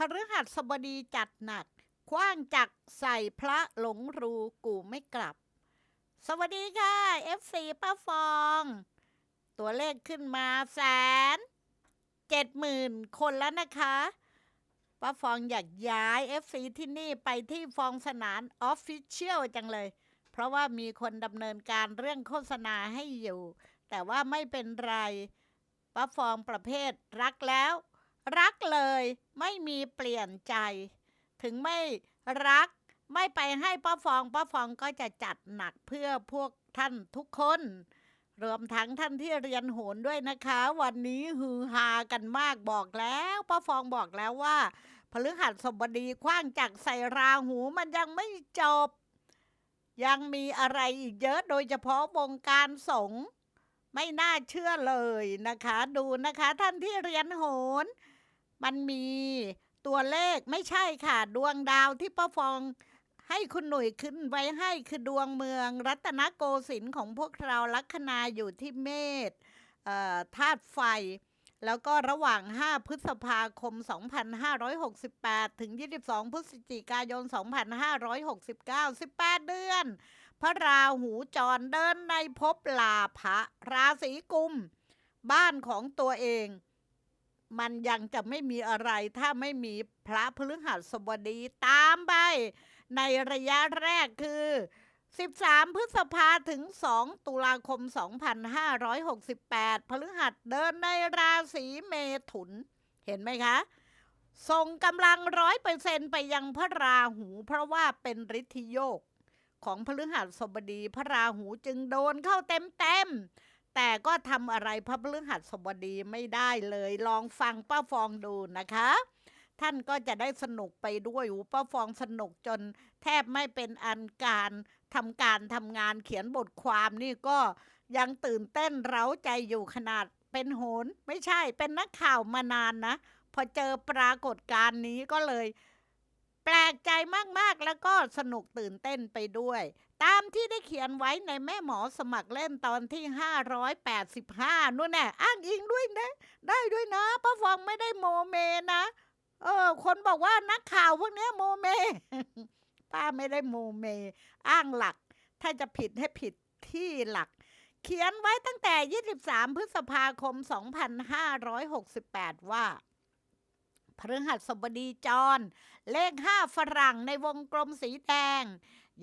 พฤหัสบดีจัดหนักคว้างจักใส่พระหลงรูกูไม่กลับ สวัสดีค่ะ FC ป้าฟอง ตัวเลขขึ้นมาแสนเจ็ดหมื่นคนแล้วนะคะป้าฟองอยากย้าย FC ที่นี่ไปที่ฟองสนานออฟฟิเชียลจังเลย เพราะว่ามีคนดำเนินการเรื่องโฆษณาให้อยู่ แต่ว่าไม่เป็นไรป้าฟองประเภทรักแล้ว รักเลยไม่มีเปลี่ยนใจ ถึงไม่รักไม่ไปให้ป้าฟองป้าฟองก็จะจัดหนักเพื่อพวกท่านทุกคน รวมทั้งท่านที่เรียนโหนด้วยนะคะ วันนี้ฮือฮากันมากบอกแล้วป้าฟองบอกแล้วว่าพฤหัสบดีคว้างจากใส่ราหูมันยังไม่จบ ยังมีอะไรอีกเยอะโดยเฉพาะวงการสงฆ์ไม่น่าเชื่อเลยนะคะ ดูนะคะท่านที่เรียนโหน มันมีตัวเลขไม่ใช่ค่ะ ดวงดาวที่ป้าฟองให้คุณหนุ่ยขึ้นไว้ให้คือดวงเมือง รัตนโกสินทร์ของพวกเราลัคนาอยู่ที่เมษธาตุไฟ แล้วก็ระหว่าง 5 พฤษภาคม 2568 ถึง 22 พฤศจิกายน 2569 18 เดือน พระราหูจรเดินในภพลาภะราศีกุม บ้านของตัวเอง มันยังจะไม่มีอะไรถ้าไม่มีพระพฤหัสบดีตามไป ในระยะแรกคือ 13 พฤษภาถึง 2 ตุลาคม 2568 พฤหัสเดินในราศีเมถุน เห็นไหมคะ ส่งกำลังร้อยเปอร์เซนไปยังพระราหู เพราะว่าเป็นฤทธิโยก ของพฤหัสบดีพระราหูจึงโดนเข้าเต็มเต็มๆ แต่ก็ทำอะไรพระพฤหัสบดีไม่ได้เลยลองฟังป้าฟองดูนะคะ ท่านก็จะได้สนุกไปด้วยอูป้าฟองสนุกจนแทบไม่เป็นอันการทำการทำงานเขียนบทความนี่ก็ยังตื่นเต้นเร้าใจอยู่ขนาดเป็นโหน ไม่ใช่เป็นนักข่าวมานานนะ พอเจอปรากฏการณ์นี้ก็เลย ปลกใจมากๆแล้วก็สนุกตื่นเต้นไปด้วย ตามที่ได้เขียนไว้ในแม่หมอสมัครเล่นตอนที่ 585 นู่นแน่ะอ้างอิงด้วยนะ ได้ด้วยนะป้าฟองไม่ได้โมเมนะ เออ คนบอกว่านักข่าวพวกเนี้ยโมเม ป้าไม่ได้โมเม อ้างหลัก ถ้าจะผิดให้ผิดที่หลักเขียนไว้ตั้งแต่ 23 พฤษภาคม 2568 ว่า พฤหัสบดีจร เลขห้าฝรั่งในวงกลมสีแดง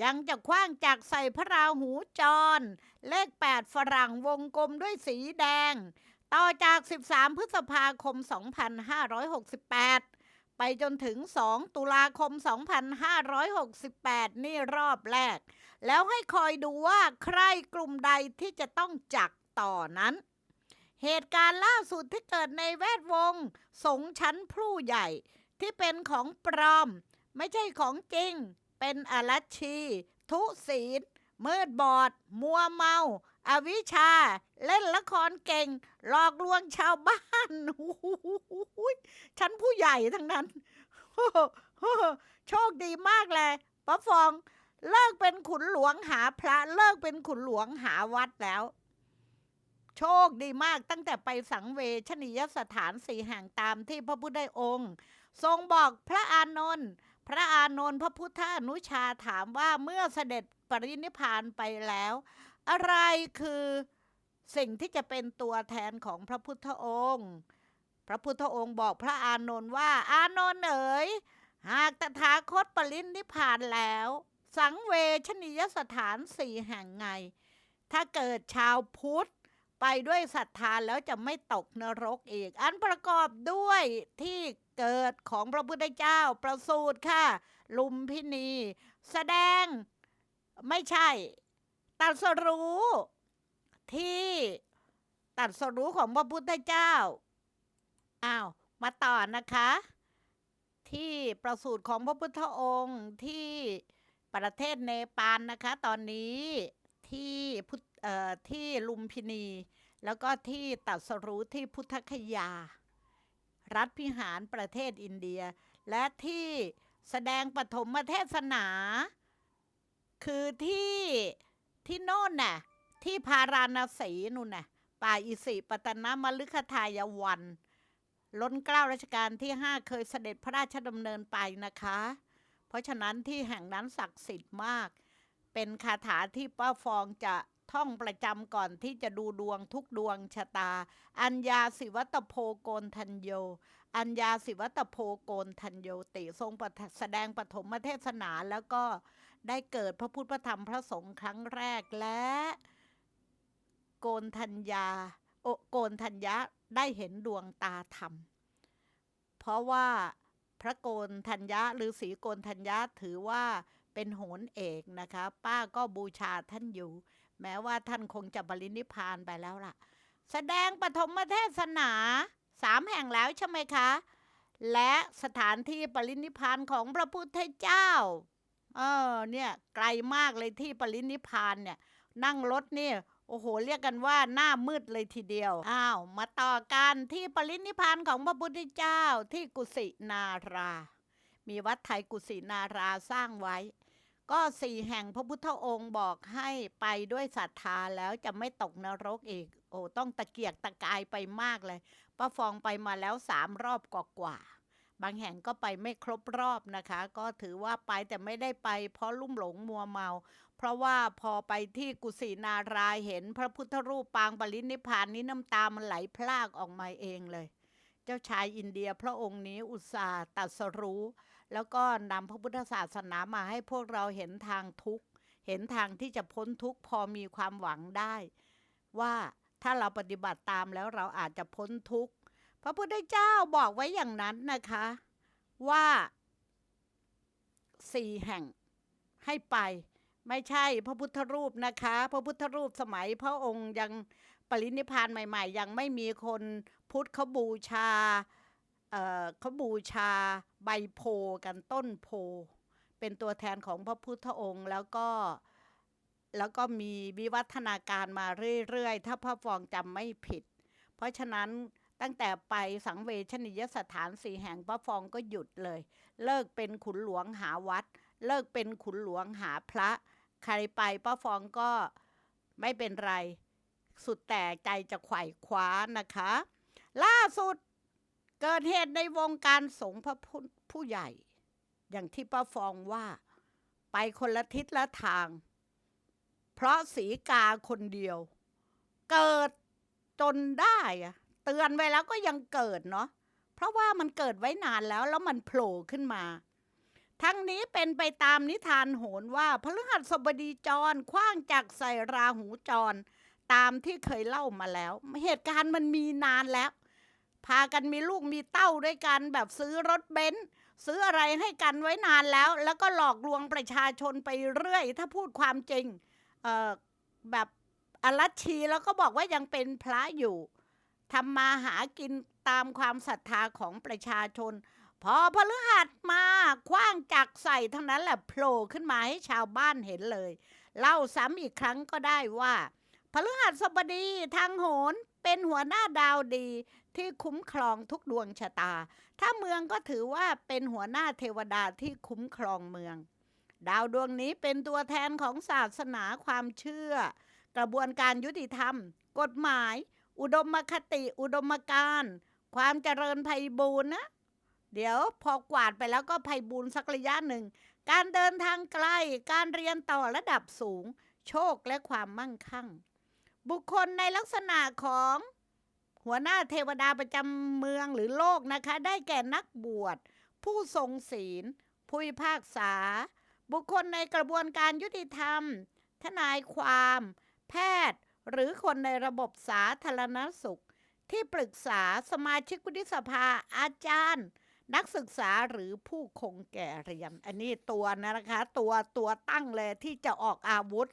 ยังจะคว้างจากใส่พระราหูจร เลข 8 ฝรั่งวงกลมด้วยสีแดง ต่อจาก 13 พฤษภาคม 2568 ไปจนถึง 2 ตุลาคม 2568 นี่รอบแรก แล้วให้คอยดูว่าใครกลุ่มใดที่จะต้องจักต่อนั้นเหตุการณ์ล่าสุดที่เกิดในแวดวง สงชั้นผู้ใหญ่ ที่เป็นของปลอม ไม่ใช่ของจริง เป็นอรัชี ทุศีลมืดบอด มัวเมา อวิชา เล่นละครเก่ง หลอกลวงชาวบ้านโอ้โหชั้นผู้ใหญ่ทั้งนั้น โชคดีมากเลยป้าฟอง เลิกเป็นขุนหลวงหาพระ เลิกเป็นขุนหลวงหาวัดแล้ว โชคดีมากตั้งแต่ไปสังเวชนียสถานสี่แห่งตามที่พระพุทธองค์ ทรงบอกพระอานนท์พระอานนท์พระพุทธอนุชาถามว่าเมื่อเสด็จปรินิพานไปแล้ว อะไรคือสิ่งที่จะเป็นตัวแทนของพระพุทธองค์ พระพุทธองค์บอกพระอานนท์ว่า อานนท์เอ๋ยหากตถาคตปรินิพพานแล้ว สังเวชนียสถานสี่แห่งไง ถ้าเกิดชาวพุทธไปด้วยศรัทธาแล้วจะไม่ตกนรกอีก อันประกอบด้วยที่ เกิดของพระพุทธเจ้าประสูติค่ะ ลุมพินี แสดงไม่ใช่ตัดสรู้ที่ตัดสรู้ของพระพุทธเจ้าอ้าวมาต่อนะคะ ที่ประสูติของพระพุทธองค์ที่ประเทศเนปาลนะคะ ตอนนี้ที่พุทธที่ลุมพินี แล้วก็ที่ตัดสรู้ที่พุทธคยา รัฐพิหารประเทศอินเดีย และที่แสดงปฐมเทศนา คือที่ที่โน่นน่ะที่พาราณสีนู่นน่ะป่าอิสิปตนมฤคทายวันล้นเกล้ารัชกาลที่ 5 เคยเสด็จพระราชดำเนินไปนะคะ เพราะฉะนั้นที่แห่งนั้นศักดิ์สิทธิ์มาก เป็นคาถาที่ป้าฟองจะ ท่องประจำก่อนที่จะดูดวงทุกดวงชะตา อัญญาสิวัตโพโกนทัญโย อัญญาสิวัตโพโกนทัญโยติทรงแสดงปฐมเทศนาแล้วก็ได้เกิดพระพุทธพระธรรมพระสงฆ์ครั้งแรกและ โกนทัญญาโอโกนทัญญะได้เห็นดวงตาธรรม เพราะว่าพระโกนทัญญะหรือสีโกนทัญญะถือว่าเป็นโหนเอกนะคะ ป้าก็บูชาท่านอยู่ แม้ว่าท่านคงจะบรินิพานไปแล้วล่ะ แสดงปฐมเทศนาสามแห่งแล้วใช่ไหมคะ และสถานที่ปรินิพานของพระพุทธเจ้า เออเนี่ยไกลมากเลยที่ปรินิพานเนี่ย นั่งรถนี่โอ้โห เรียกกันว่าหน้ามืดเลยทีเดียว อ้าว มาต่อกันที่ปรินิพพานของพระพุทธเจ้าที่กุสินารา มีวัดไทยกุสินาราสร้างไว้ ก็สี่แห่งพระพุทธองค์บอกให้ไปด้วยศรัทธาแล้วจะไม่ตกนรกอีก โอ้ต้องตะเกียกตะกายไปมากเลยป้าฟองไปมาแล้วสามรอบกว่าๆบางแห่งก็ไปไม่ครบรอบนะคะ ก็ถือว่าไปแต่ไม่ได้ไป เพราะลุ่มหลงมัวเมา เพราะว่าพอไปที่กุสินารายเห็นพระพุทธรูปปางปรินิพพานนี้น้ำตามันไหลพลากออกมาเองเลย เจ้าชายอินเดียพระองค์นี้อุตส่าห์ตรัสรู้ แล้วก็นำพระพุทธศาสนามาให้พวกเราเห็นทางทุกข์เห็นทางที่จะพ้นทุกข์พอมีความหวังได้ ว่าถ้าเราปฏิบัติตามแล้วเราอาจจะพ้นทุกข์พระพุทธเจ้าบอกไว้อย่างนั้นนะคะ ว่าสี่แห่งให้ไป ไม่ใช่พระพุทธรูปนะคะ พระพุทธรูปสมัยพระองค์ยังปรินิพานใหม่ ๆ ยังไม่มีคนพุทธเขาบูชาเอ่อเขาบูชา ใบโพกันต้นโพ เป็นตัวแทนของพระพุทธองค์แล้วก็แล้วก็มีวิวัฒนาการมาเรื่อยๆ ถ้าพระฟองจำไม่ผิด เพราะฉะนั้นตั้งแต่ไปสังเวชนียสถานสี่แห่งพระฟองก็หยุดเลย เลิกเป็นขุนหลวงหาวัด เลิกเป็นขุนหลวงหาพระ ใครไปป้าฟองก็ไม่เป็นไร สุดแต่ใจจะไขว่คว้านะคะ ล่าสุดเกิดเหตุในวงการสงฆ์พระผู้ ผู้ใหญ่ อย่างที่ป้าฟองว่า ไปคนละทิศละทาง เพราะสีกาคนเดียว เกิดจนได้อะเตือนไว้แล้วก็ยังเกิดเนาะเพราะว่ามันเกิดไว้นานแล้วแล้วมันโผล่ขึ้นมา ทั้งนี้เป็นไปตามนิทานโหนว่าพฤหัสบดีจรคว้างจากใส่ราหูจร ตามที่เคยเล่ามาแล้ว เหตุการณ์มันมีนานแล้ว พากันมีลูกมีเต้าด้วยกันแบบซื้อรถเบนซ์ซื้ออะไรให้กันไว้นานแล้ว แล้วก็หลอกลวงประชาชนไปเรื่อย ถ้าพูดความจริงแบบอรัชชีแล้วก็บอกว่ายังเป็นพระอยู่ทำมาหากินตามความศรัทธาของประชาชน พอพฤหัสมาคว้างจักใส่เท่านั้นแหละโผล่ขึ้นมาให้ชาวบ้านเห็นเลย เล่าซ้ำอีกครั้งก็ได้ว่าพฤหัสบดีทางโหน เป็นหัวหน้าดาวดีที่คุ้มครองทุกดวงชะตา ถ้าเมืองก็ถือว่าเป็นหัวหน้าเทวดาที่คุ้มครองเมือง ดาวดวงนี้เป็นตัวแทนของศาสนาความเชื่อ กระบวนการยุติธรรม กฎหมาย อุดมคติ อุดมการณ์ความเจริญไพบูรณ์นะ เดี๋ยวพอกวาดไปแล้วก็ไพบูรณ์สักระยะหนึ่ง การเดินทางไกล การเรียนต่อระดับสูง โชคและความมั่งคั่ง บุคคลในลักษณะของหัวหน้าเทวดาประจำเมืองหรือโลกนะคะ ได้แก่นักบวช ผู้ทรงศีล ผู้พิพากษา บุคคลในกระบวนการยุติธรรม ทนายความ แพทย์ หรือคนในระบบสาธารณสุข ที่ปรึกษาสมาชิกวุฒิสภาอาจารย์ นักศึกษาหรือผู้คงแก่เรียน อันนี้ตัวนะคะ ตัวตัวตั้งเลยที่จะออกอาวุธ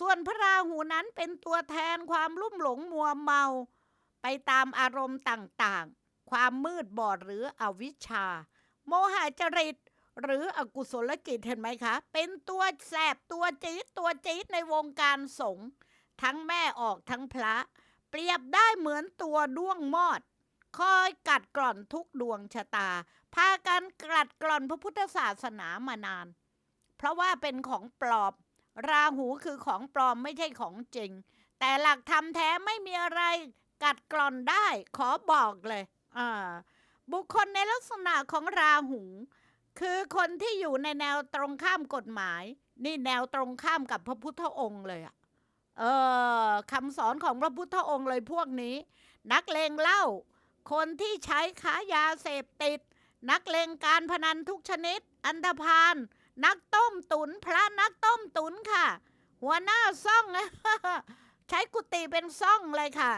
ส่วนพระราหูนั้นเป็นตัวแทนความลุ่มหลงมัวเมา ไปตามอารมณ์ต่างๆ ความมืดบอดหรืออวิชชา โมหะจริต หรืออกุศลจิตเห็นไหมคะ เป็นตัวแสบตัวจี๊ดตัวจี๊ดในวงการสงฆ์ทั้งแม่ออกทั้งพระ เปรียบได้เหมือนตัวด้วงมอด คอยกัดกร่อนทุกดวงชะตา พากันกัดกร่อนพระพุทธศาสนามานาน เพราะว่าเป็นของปลอม ราหูคือของปลอมไม่ใช่ของจริง แต่หลักธรรมแท้ไม่มีอะไรกัดกร่อนได้ ขอบอกเลยบุคคลในลักษณะของราหู คือคนที่อยู่ในแนวตรงข้ามกฎหมาย นี่แนวตรงข้ามกับพระพุทธองค์เลยอะเออคำสอนของพระพุทธองค์เลยพวกนี้ นักเลงเหล้าคนที่ใช้ค้ายาเสพติด นักเลงการพนันทุกชนิด อันธพาล นักต้มตุนพระนักต้มตุนค่ะ หัวหน้าซ่อง ใช้กุฏิเป็นซ่องเลยค่ะ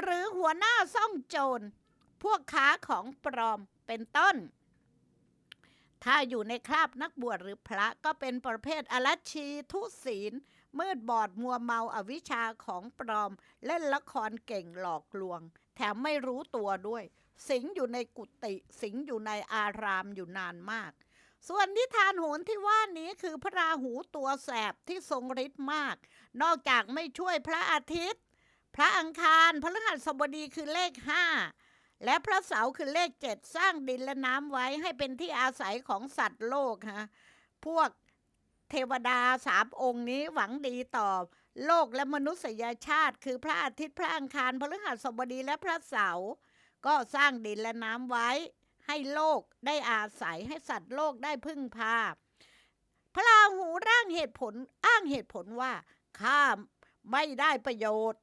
หรือหัวหน้าซ่องโจร พวกค้าของปลอมเป็นต้น ถ้าอยู่ในคราบนักบวชหรือพระก็เป็นประเภทอรัชีทุศีล มืดบอดมัวเมาอาวิชชาของปลอม เล่นละครเก่งหลอกลวง แถมไม่รู้ตัวด้วย สิงอยู่ในกุฏิสิงอยู่ในอารามอยู่นานมาก ส่วนนิทานโหนที่ว่านี้คือพระราหูตัวแสบที่ทรงฤทธิ์มาก นอกจากไม่ช่วยพระอาทิตย์ พระอังคารพระฤหัสบดีคือเลขห้าและพระเสาร์คือเลขเจ็ดสร้างดินและน้ำไว้ให้เป็นที่อาศัยของสัตว์โลกฮะพวกเทวดาสามองค์นี้หวังดีต่อโลกและมนุษยชาติ คือพระอาทิตย์พระอังคารพฤหัสบดีและพระเสาร์ก็สร้างดินและน้ำไว้ ให้โลกได้อาศัยให้สัตว์โลกได้พึ่งพา พระราหูร่างเหตุผลอ้างเหตุผลว่าข้าไม่ได้ประโยชน์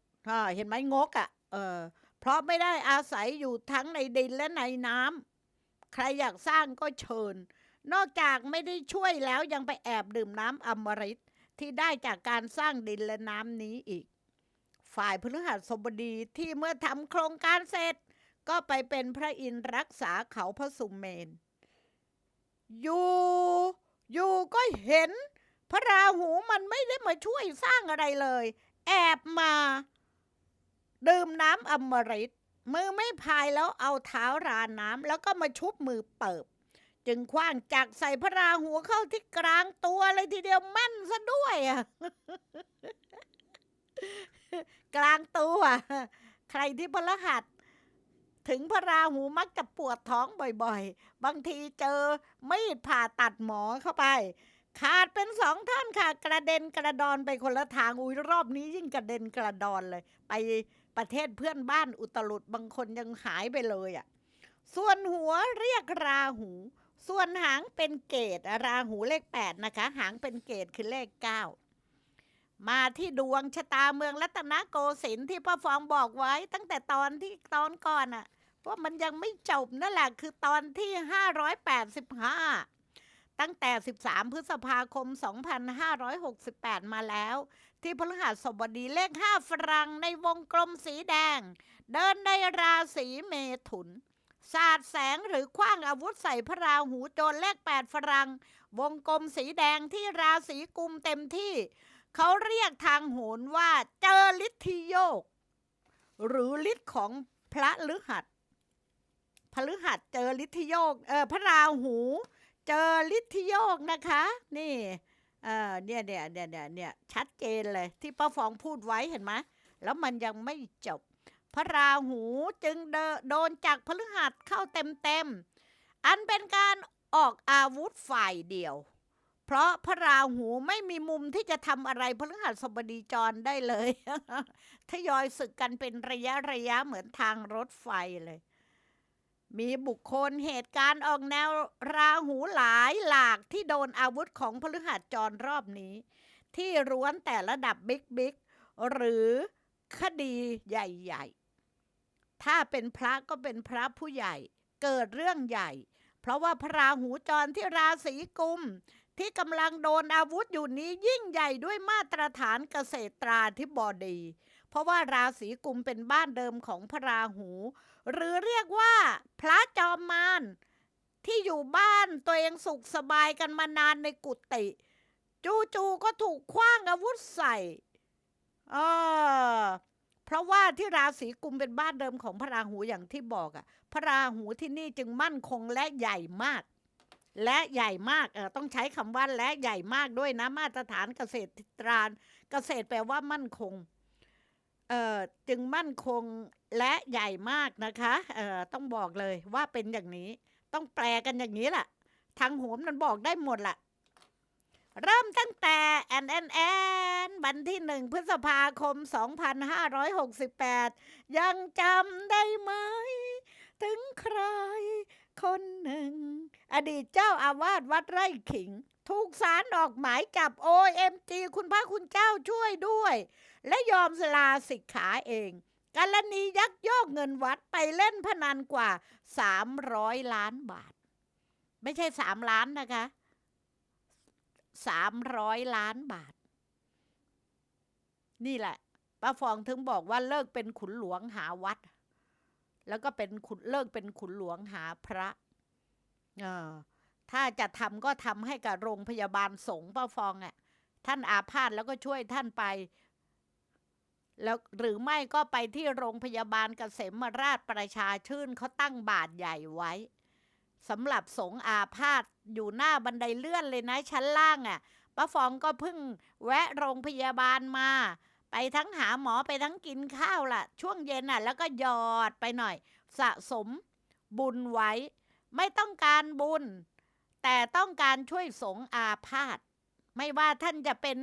เห็นไหมงกอะ่ะเออเพราะไม่ได้อาศัยอยู่ทั้งในดินและในน้ำใครอยากสร้างก็เชิญ นอกจากไม่ได้ช่วยแล้วยังไปแอบดื่มน้ำอมฤตที่ได้จากการสร้างดินและน้ำนี้อีก ฝ่ายพฤหัสบดีที่เมื่อทำโครงการเสร็จ ก็ไปเป็นพระอินทร์รักษาเขาพระสุเมน อยู่อยู่ก็เห็น พระราหูมันไม่ได้มาช่วยสร้างอะไรเลย แอบมา ดื่มน้ำอมฤตมือไม่พายแล้วเอาเท้าราน้ำแล้วก็มาชุบมือเปิบ จึงคว้างจักรใส่พระราหูเข้าที่กลางตัวเลยทีเดียวแม่นซะด้วยอะกลางตัว ใครที่พระรหัส ถึงพระราหูมักจะปวดท้องบ่อยๆ บางทีเจอมีดผ่าตัดหมอเข้าไป ขาดเป็นสองท่านค่ะ กระเด็นกระดอนไปคนละทางอุ้ยรอบนี้ยิ่งกระเด็นกระดอนเลย ไปประเทศเพื่อนบ้านอุตลุดบางคนยังหายไปเลยอะ ส่วนหัวเรียกราหู ส่วนหางเป็นเกตราหูเลขแปดนะคะ หางเป็นเกตคือเลขเก้ามาที่ดวงชะตาเมืองรัตนโกสินทร์ที่พ่อฟองบอกไว้ตั้งแต่ตอนที่ตอนก่อนอะ ว่ามันยังไม่จบนั่นแหละคือตอนที่ 585 ตั้งแต่ 13 พฤษภาคม 2568 มาแล้ว ที่พฤหัสบดีเลข 5 ฝรั่งในวงกลมสีแดง เดินในราศีเมถุนสาดแสงหรือคว้างอาวุธใส่พระราหูโจรเลข8ฝรั่งวงกลมสีแดงที่ราศีกุมเต็มที่ เขาเรียกทางโหนว่าเจอฤทธิโยก หรือฤทธิ์ของพระฤหัส พฤหัสเจอฤทธิโยกเออพระราหู เจอฤทธิโยกนะคะ นี่เออเนี่ยเนี่ยเนี่ยเนี่ยเนี่ยชัดเจนเลยที่ป้าฟองพูดไว้เห็นไหมแล้วมันยังไม่จบ พระราหูจึงเดโดนจากพฤหัสเข้าเต็มเต็มอันเป็นการออกอาวุธฝ่ายเดียว เพราะพระราหูไม่มีมุมที่จะทำอะไรพฤหัสบดีจรได้เลย ทยอยศึกกันเป็นระยะระยะเหมือนทางรถไฟเลย มีบุคคลเหตุการณ์ออกแนวราหูหลายหลากที่โดนอาวุธของพฤหัสจรรอบนี้ ที่ร้วนแต่ระดับบิ๊กบิ๊กหรือคดีใหญ่ ๆ ถ้าเป็นพระก็เป็นพระผู้ใหญ่เกิดเรื่องใหญ่ เพราะว่าพระราหูจรที่ราศีกุม ที่กำลังโดนอาวุธอยู่นี้ยิ่งใหญ่ด้วยมาตรฐานเกษตราธิบดี เพราะว่าราศีกุมเป็นบ้านเดิมของพระราหู หรือเรียกว่า พระจอมมารที่อยู่บ้านตัวเองสุขสบายกันมานานในกุฏิจู่ๆก็ถูกคว้างอาวุธใส่เออเพราะว่าที่ราศีกุมเป็นบ้านเดิมของพระราหูอย่างที่บอกอะพระราหูที่นี่จึงมั่นคงและใหญ่มาก และใหญ่มากเออต้องใช้คำว่าและใหญ่มากด้วยนะมาตรฐานเกษตรตรานเกษตรแปลว่ามั่นคงเอ่อจึงมั่นคงและใหญ่มากนะคะเอ่อต้องบอกเลยว่าเป็นอย่างนี้ ต้องแปลกันอย่างนี้แหละทางโหมมันบอกได้หมดละเริ่มตั้งแต่แอนแอนแอนวันที่หนึ่งพฤษภาคม 2568 ยังจำได้ไหม ถึงใคร คนหนึ่ง อดีตเจ้าอาวาสวัดไร่ขิง ถูกสารออกหมายจับ OMG คุณพระคุณเจ้าช่วยด้วย และยอมสลาสิกขาเองกรณียักยอกเงินวัดไปเล่นพนันกว่า 300 ล้านบาท ไม่ใช่ 3 ล้านนะคะ 300 ล้านบาท นี่แหละป้าฟองถึงบอกว่าเลิกเป็นขุนหลวงหาวัด แล้วก็เป็นขุนเลิกเป็นขุนหลวงหาพระออถ้าจะทำก็ทำให้กับโรงพยาบาลสงฆ์ป้าฟองอะ่ะ ท่านอาพาธแล้วก็ช่วยท่านไป แล้วหรือไม่ก็ไปที่โรงพยาบาลเกษมราชประชาชื่นเขาตั้งบาทใหญ่ไว้สำหรับสงฆ์อาพาธอยู่หน้าบันไดเลื่อนเลยนะชั้นล่างอะ่ะป้าฟองก็เพิ่งแวะโรงพยาบาลมา ไปทั้งหาหมอไปทั้งกินข้าวล่ะ ช่วงเย็นอะ แล้วก็หยอดไปหน่อย สะสมบุญไว้ ไม่ต้องการบุญ แต่ต้องการช่วยสงอาพาธไม่ว่าท่านจะเป็น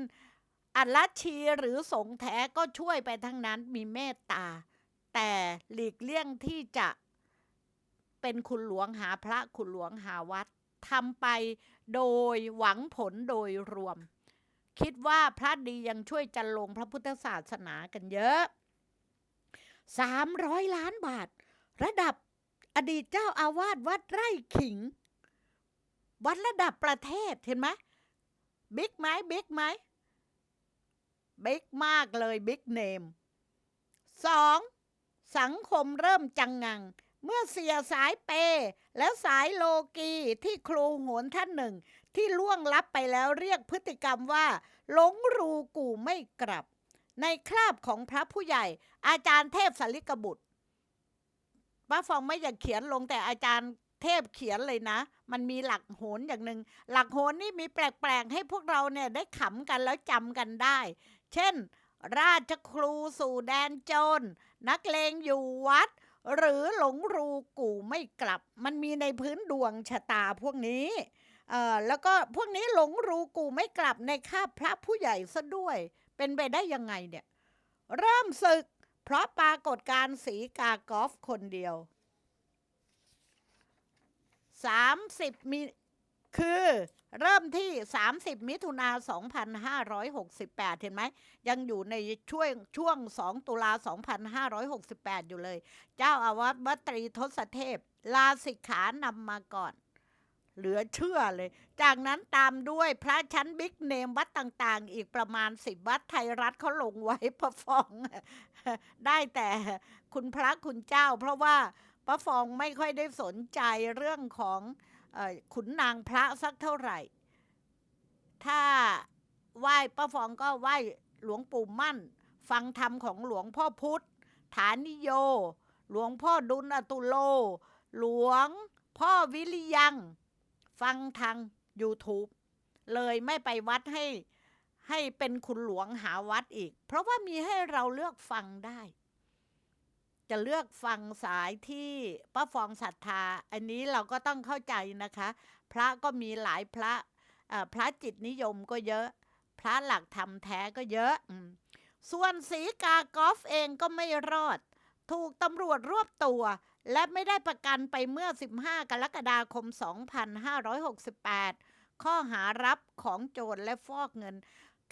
อัลชีหรือสงแท้ก็ช่วยไปทั้งนั้นมีเมตตา แต่หลีกเลี่ยงที่จะเป็นคุณหลวงหาพระคุณหลวงหาวัดทำไปโดยหวังผลโดยรวม คิดว่าพระดียังช่วยจันลงพระพุทธศาสนากันเยอะสามร้อยล้านบาท ระดับอดีตเจ้าอาวาสวัดไร่ขิง วัดระดับประเทศเห็นไหมบิ๊กไหมบิ๊กไหมบิ๊กมากเลยบิ๊กเนมสองสังคมเริ่มจังงัง เมื่อเสียสายเป แล้วสายโลกีที่ครูโหนท่านหนึ่ง ที่ล่วงลับไปแล้วเรียกพฤติกรรมว่า หลงรูกูไม่กลับ ในคราบของพระผู้ใหญ่ อาจารย์เทพสาริกบุตรป้าฟองไม่อยากเขียนลงแต่อาจารย์เทพเขียนเลยนะ มันมีหลักโหนอย่างหนึ่งหลักโหนนี่มีแปลกๆ ให้พวกเราเนี่ยได้ขำกันแล้วจำกันได้ เช่น ราชครูสู่แดนโจรนักเลงอยู่วัด หรือหลงรูกูไม่กลับ มันมีในพื้นดวงชะตาพวกนี้ แล้วก็พวกนี้หลงรู้กูไม่กลับในคาพระผู้ใหญ่ซะด้วย เป็นไปได้ยังไงเนี่ย เริ่มศึก เพราะปรากฏการณ์สีกากอฟคนเดียว 30 มีคือเริ่มที่ 30 มิถุนา2568 เห็นไหม ยังอยู่ในช่วงช่วง 2 ตุลา 2568 อยู่เลย เจ้าอาวาสวัตรีทศเทพ ลาสิกขานำมาก่อน เหลือเชื่อเลย จากนั้นตามด้วยพระชั้นบิ๊กเนมวัดต่างๆ อีกประมาณ10วัดไทยรัฐเขาลงไว้พระฟอง ได้แต่คุณพระคุณเจ้า เพราะว่าพระฟองไม่ค่อยได้สนใจเรื่องของอขุนนางพระสักเท่าไหร่ ถ้าไหว้ป้าฟองก็ไหว้หลวงปู่มั่น ฟังธรรมของหลวงพ่อพุธฐานิโย หลวงพ่อดุลอตุโล หลวงพ่อวิริยัง ฟังทาง YouTube เลยไม่ไปวัดให้ให้เป็นคุณหลวงหาวัดอีก เพราะว่ามีให้เราเลือกฟังได้ จะเลือกฟังสายที่ป้าฟองศรัทธา อันนี้เราก็ต้องเข้าใจนะคะ พระก็มีหลายพระพระจิตนิยมก็เยอะ พระหลักธรรมแท้ก็เยอะอส่วนสีกากอฟเองก็ไม่รอด ถูกตำรวจรวบตัว และไม่ได้ประกันไปเมื่อ 15 กรกฎาคม 2568 ข้อหารับของโจรและฟอกเงิน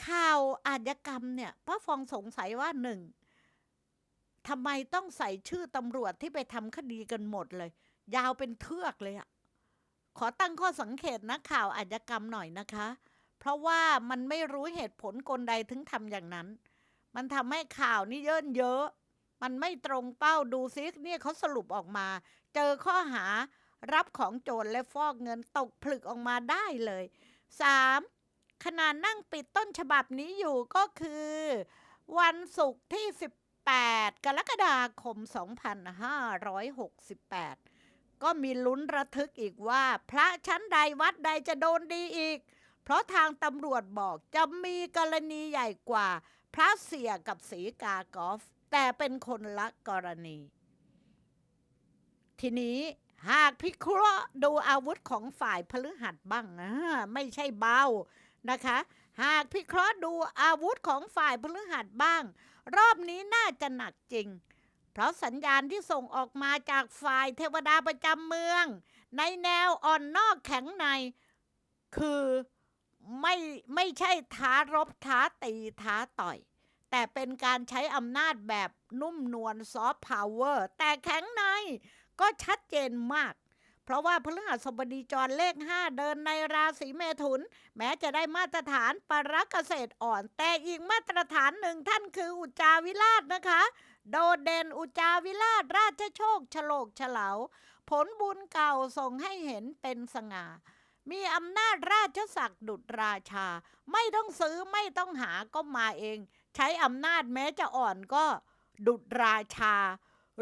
ข่าวอาญกรรมเนี่ยป้าฟองสงสัยว่าหนึ่งทำไมต้องใส่ชื่อตำรวจที่ไปทำคดีกันหมดเลย ยาวเป็นเทือกเลยอะขอตั้งข้อสังเกตนะข่าวอาญกรรมหน่อยนะคะ เพราะว่ามันไม่รู้เหตุผลกลใดถึงทำอย่างนั้น มันทำให้ข่าวนี่เยินเยอะ มันไม่ตรงเป้าดูซิเนี่ยเขาสรุปออกมา เจอข้อหารับของโจรและฟอกเงินตกผลึกออกมาได้เลย 3. ขณะนั่งปิดต้นฉบับนี้อยู่ก็คือ วันศุกร์ที่ 18 กรกฎาคม 2568 ก็มีลุ้นระทึกอีกว่า พระชั้นใดวัดใดจะโดนดีอีก เพราะทางตำรวจบอกจะมีกรณีใหญ่กว่า พระเสียกับสีกากอฟ แต่เป็นคนละกรณี ทีนี้หากพิเคราะห์ดูอาวุธของฝ่ายพฤหัสบ้างนะไม่ใช่เบานะคะ หากพิเคราะห์ดูอาวุธของฝ่ายพฤหัสบ้าง รอบนี้น่าจะหนักจริง เพราะสัญญาณที่ส่งออกมาจากฝ่ายเทวดาประจำเมือง ในแนวอ่อนนอกแข็งใน คือ ไม่ไม่ใช่ท้ารบท้าตีท้าต่อย แต่เป็นการใช้อำนาจแบบนุ่มนวลซอฟต์พาวเวอร์แต่แข็งในก็ชัดเจนมาก เพราะว่าพฤหัสบดีจรเลข 5 เดินในราศีเมถุน แม้จะได้มาตรฐานปรเกษตรอ่อน แต่อีกมาตรฐานหนึ่งท่านคืออุจจาวิราชนะคะ โดดเด่นอุจจาวิราชราชโชคฉลกเฉลาผลบุญเก่าส่งให้เห็นเป็นสง่า มีอำนาจราชศักดิ์ดุจราชา ไม่ต้องซื้อไม่ต้องหาก็มาเอง ใช้อำนาจแม้จะอ่อนก็ดุจราชา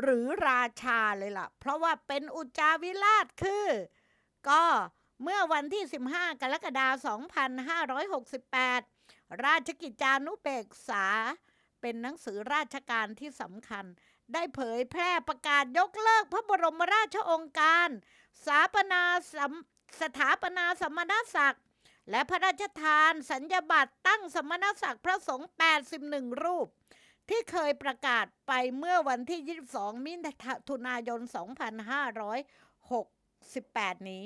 หรือราชาเลยล่ะ เพราะว่าเป็นอุจาวิราชคือ ก็เมื่อวันที่ 15 กรกฎาคม2568 ราชกิจจานุเบกษา เป็นหนังสือราชการที่สำคัญ ได้เผยแพร่ประกาศยกเลิกพระบรมราชองค์การ สาปนา สถาปนาสมณศักดิ์ และพระราชทานสัญญาบัตรตั้งสมณศักดิ์พระสงฆ์81 รูป ที่เคยประกาศไปเมื่อวันที่ 22 มิถุนายน 2568 นี้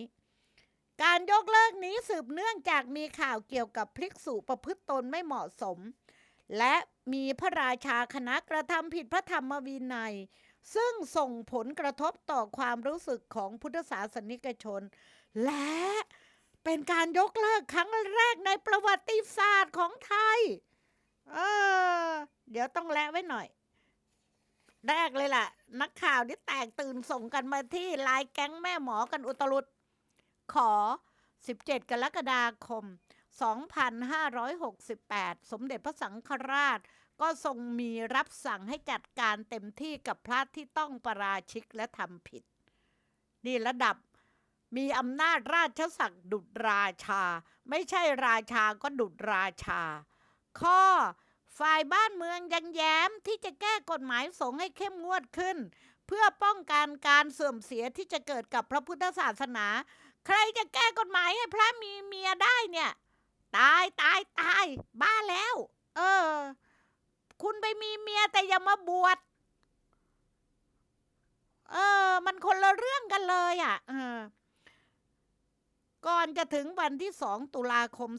การยกเลิกนี้สืบเนื่องจากมีข่าวเกี่ยวกับพลิกสู่ประพฤติตนไม่เหมาะสม และมีพระราชาคณะกระทำผิดพระธรรมวินัยซึ่งส่งผลกระทบต่อความรู้สึกของพุทธศาสนิกชน และเป็นการยกเลิกครั้งแรกในประวัติศาสตร์ของไทย เออ เดี๋ยวต้องแลไว้หน่อย แรกเลยล่ะ นักข่าวที่แตกตื่นส่งกันมาที่ไลน์แก๊งแม่หมอกันอุตลุด ขอ 17 กรกฎาคม 2568 สมเด็จพระสังฆราช ก็ทรงมีรับสั่งให้จัดการเต็มที่กับพระที่ต้องประราชิกและทำผิด นี่ระดับ มีอำนาจราชศักดิ์ดุจราชา ไม่ใช่ราชาก็ดุจราชา ข้อ ฝ่ายบ้านเมืองยังแย้มที่จะแก้กฎหมายสงฆ์ให้เข้มงวดขึ้น เพื่อป้องกันการเสื่อมเสียที่จะเกิดกับพระพุทธศาสนา ใครจะแก้กฎหมายให้พระมีเมียได้เนี่ย ตายตายตายบ้าแล้ว เออ คุณไปมีเมียแต่อย่ามาบวชเออ มันคนละเรื่องกันเลยอะ เออ ก่อนจะถึงวันที่ 2 ตุลาคม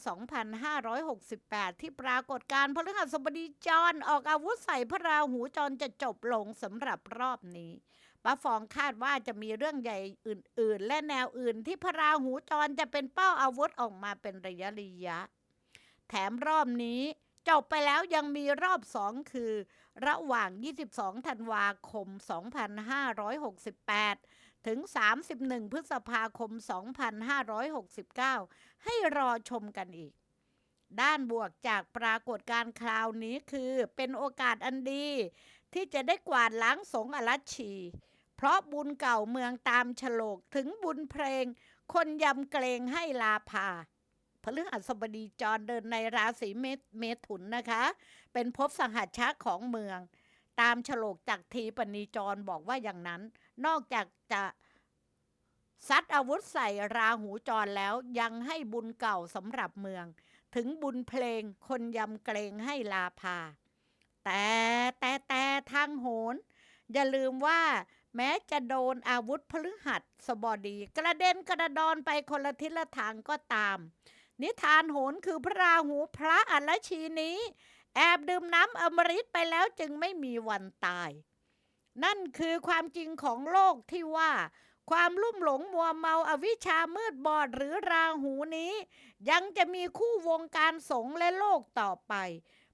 2568 ที่ปรากฏการณ์พฤหัสบดีจรออกอาวุธใส่พระราหูจรจะจบลงสำหรับรอบนี้ป้าฟองคาดว่าจะมีเรื่องใหญ่อื่น ๆ และแนวอื่นที่พระราหูจรจะเป็นเป้าอาวุธออกมาเป็นระยะระยะ แถมรอบนี้จบไปแล้วยังมีรอบสองคือ ระหว่าง 22 ธันวาคม 2568 ถึง 31 พฤษภาคม 2569 ให้รอชมกันอีก ด้านบวกจากปรากฏการณ์คราวนี้คือเป็นโอกาสอันดี ที่จะได้กวาดล้างสงอรัชชี เพราะบุญเก่าเมืองตามฉลกถึงบุญเพลง คนยำเกรงให้ลาพาพฤหัสบดีจรเดินในราศีเมษเมถุนนะคะ เป็นภพสหัชชะของเมือง ตามฉลกจากทีปณีจรบอกว่าอย่างนั้น นอกจากจะซัดอาวุธใส่ราหูจรแล้วยังให้บุญเก่าสำหรับเมือง ถึงบุญเพลงคนยำเกรงให้ลาพา แต่แต่แต่ทางโหน อย่าลืมว่าแม้จะโดนอาวุธพฤหัสสบดี กระเด็นกระดอนไปคนละทิศละทางก็ตาม นิทานโหนคือพระราหูพระอัลชีนี้ แอบดื่มน้ำอมฤตไปแล้วจึงไม่มีวันตาย นั่นคือความจริงของโลกที่ว่า ความลุ่มหลงมัวเมาอาวิชามืดบอดหรือราหูนี้ ยังจะมีคู่วงการสงและโลกต่อไป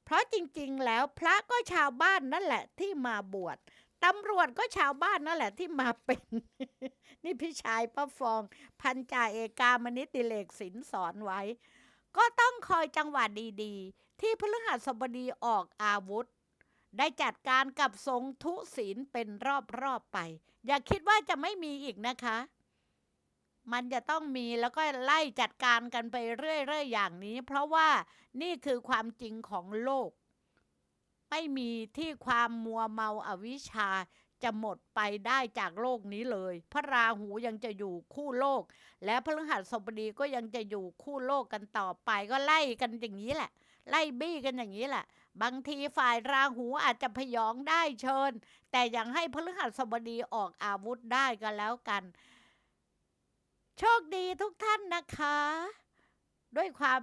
เพราะจริงๆ แล้วพระก็ชาวบ้านนั่นแหละที่มาบวชตำรวจก็ชาวบ้านนั่นแหละที่มาเป็น นี่พี่ชายป้าฟอง พันจ่าเอกามนิติเลกสินสอนไว้ ก็ต้องคอยจังหวะดีๆ ที่พฤหัสบดีออกอาวุธ ได้จัดการกับทรงทุศีลเป็นรอบๆไป อย่าคิดว่าจะไม่มีอีกนะคะ มันจะต้องมีแล้วก็ไล่จัดการกันไปเรื่อยๆอย่างนี้ เพราะว่านี่คือความจริงของโลก ไม่มีที่ความมัวเมาอาวิชชาจะหมดไปได้จากโลกนี้เลย พระราหูยังจะอยู่คู่โลก และพฤหัสบดีก็ยังจะอยู่คู่โลกกันต่อไปก็ไล่กันอย่างนี้แหละ ไล่บี้กันอย่างนี้แหละ บางทีฝ่ายราหูอาจจะพยองได้เชิญ แต่ยังให้พฤหัสบดีออกอาวุธได้ก็แล้วกัน โชคดีทุกท่านนะคะ ด้วยความ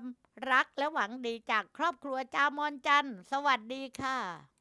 รักและหวังดีจากครอบครัวจามอนจันสวัสดีค่ะ